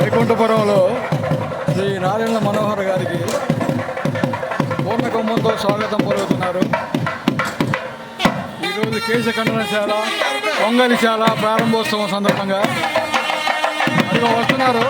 వైకుంఠపురంలో శ్రీ నారాయణ మనోహర్ గారికి పూర్ణ కుంభంతో స్వాగతం పలుకుతున్నారు ఈరోజు కేశఖండనశాల పొంగలిశాల ప్రారంభోత్సవం సందర్భంగా ఇదిగో వస్తున్నారు.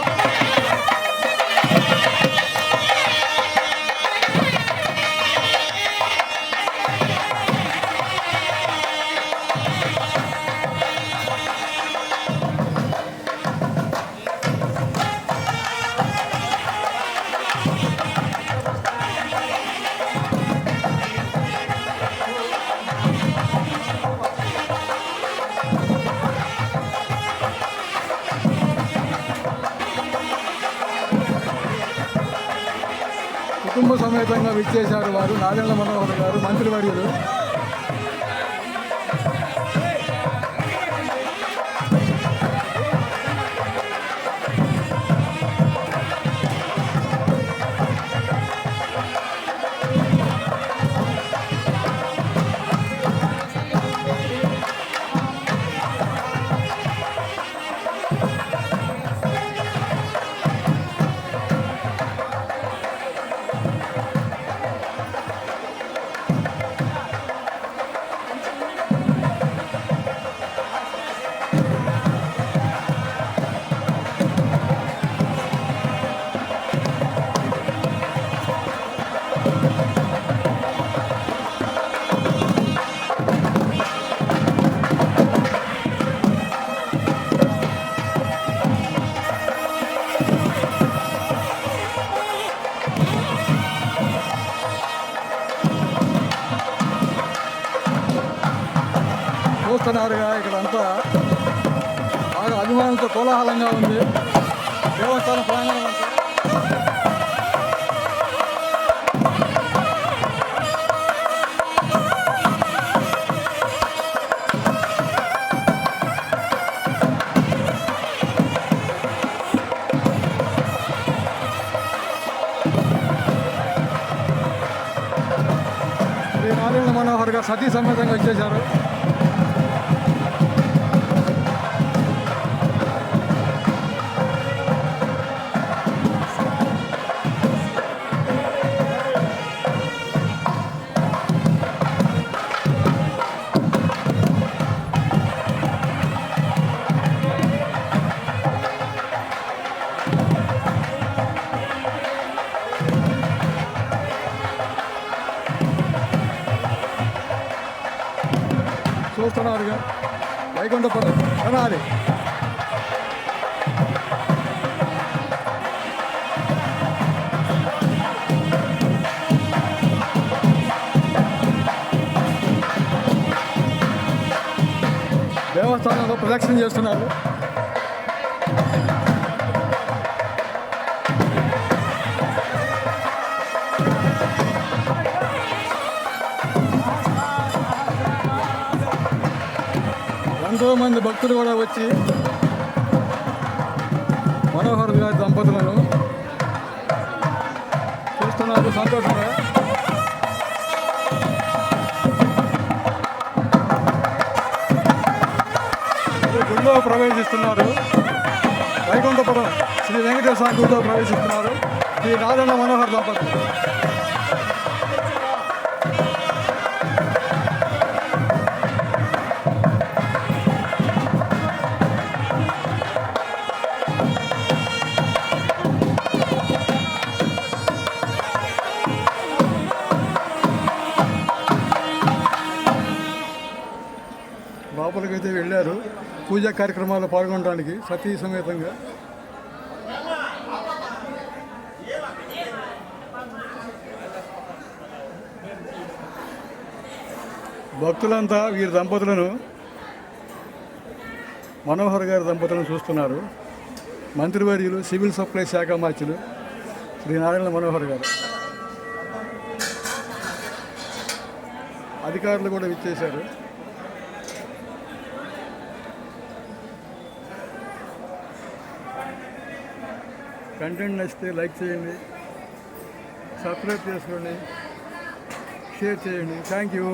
కుటుంబ సమేతంగా విచ్చేశారు వారు. నారాయణ మనోహర్ గారు మంత్రివర్యులు చూస్తున్నారుగా ఇక్కడంతా బాగా అభిమానులతో కోలాహలంగా ఉంది. దేవస్థానం ప్రాంగణం అంతా. శ్రీ నారాయణ మనోహర్ గారు సతీ సమేతంగా ఇచ్చేశారు చూస్తున్నారుగా. వైకుంఠపురం కనాలి దేవస్థానంలో ప్రదక్షిణ చేస్తున్నారు. ఎంతో మంది భక్తులు కూడా వచ్చి మనోహర్ గారి దంపతులను చూస్తున్నారు సంతోషంగా. మరి గుడిలో ప్రవేశిస్తున్నారు. వైకుంఠపురం శ్రీ వెంకటేశ్వర స్వామి గుడిలో ప్రవేశిస్తున్నారు. శ్రీ రాజన్న మనోహర్ దంపతులు. లోపలికైతే వెళ్ళారు. పూజా కార్యక్రమాల్లో పాల్గొనడానికి సతీ సమేతంగా. భక్తులంతా వీరి దంపతులను మనోహర్ గారి దంపతులను చూస్తున్నారు. మంత్రివర్యులు సివిల్ సప్లై శాఖ మార్చులు శ్రీ నారాయణ మనోహర్ గారు. అధికారులు కూడా విచ్చేశారు. కంటెంట్ నచ్చితే లైక్ చేయండి సబ్స్క్రైబ్ చేసుకోండి షేర్ చేయండి. Thank you